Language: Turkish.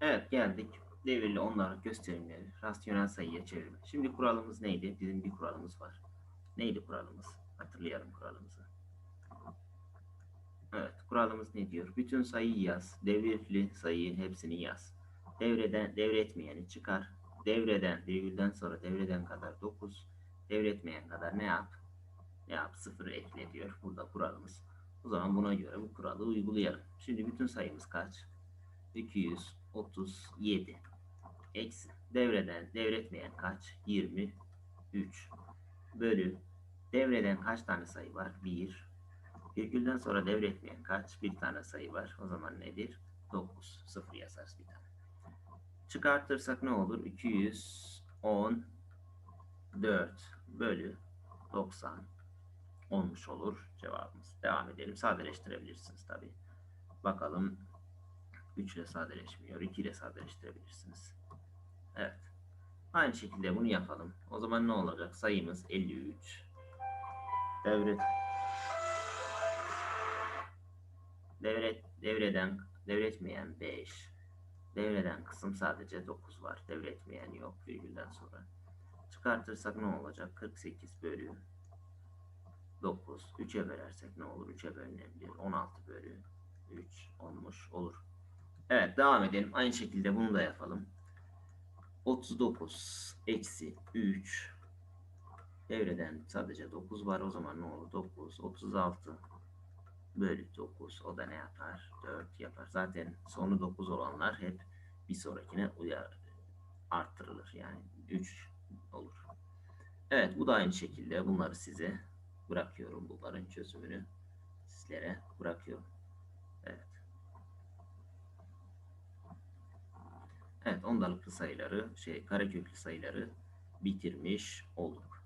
Evet geldik. Devirli onların gösterimleri rasyonel sayıya çevirme. Şimdi kuralımız neydi? Bizim bir kuralımız var. Neydi kuralımız? Hatırlayalım kuralımızı. Evet kuralımız ne diyor? Bütün sayıyı yaz. Devirli sayıyı hepsini yaz. Devreden devretmeyeni çıkar. Devreden virgülden sonra devreden kadar 9. Devretmeyen kadar ne yap? Ne yap? Sıfır ekle diyor. Burada kuralımız. O zaman buna göre bu kuralı uygulayalım. Şimdi bütün sayımız kaç? 237 eksi devreden devretmeyen kaç? 23 bölü devreden kaç tane sayı var? 1 virgülden sonra devretmeyen kaç? Bir tane sayı var. O zaman nedir? 9. 0 yazarız bir tane. Çıkartırsak ne olur? 214 bölü 90 olmuş olur cevabımız. Devam edelim. Sadeleştirebilirsiniz tabi. Bakalım 3 ile sadeleşmiyor. 2 ile sadeleştirebilirsiniz. Evet. Aynı şekilde bunu yapalım. O zaman ne olacak? Sayımız 53. Devret devret devreden devretmeyen 5. Devreden kısım sadece 9 var. Devretmeyen yok virgülden sonra. Çıkartırsak ne olacak? 48 bölü 9. 3'e bölersek ne olur? 3'e bölünebilir. 16 bölü 3 olmuş olur. Evet devam edelim. Aynı şekilde bunu da yapalım. 39 eksi 3 devreden sadece 9 var. O zaman ne olur? 9. 36 bölü 9. O da ne yapar? 4 yapar. Zaten sonu 9 olanlar hep bir sonrakine uyar, arttırılır. Yani 3 olur. Evet bu da aynı şekilde bunları size bırakıyorum. Bunların çözümünü sizlere bırakıyorum. Evet. Evet ondalıklı sayıları şey kareköklü sayıları bitirmiş olduk.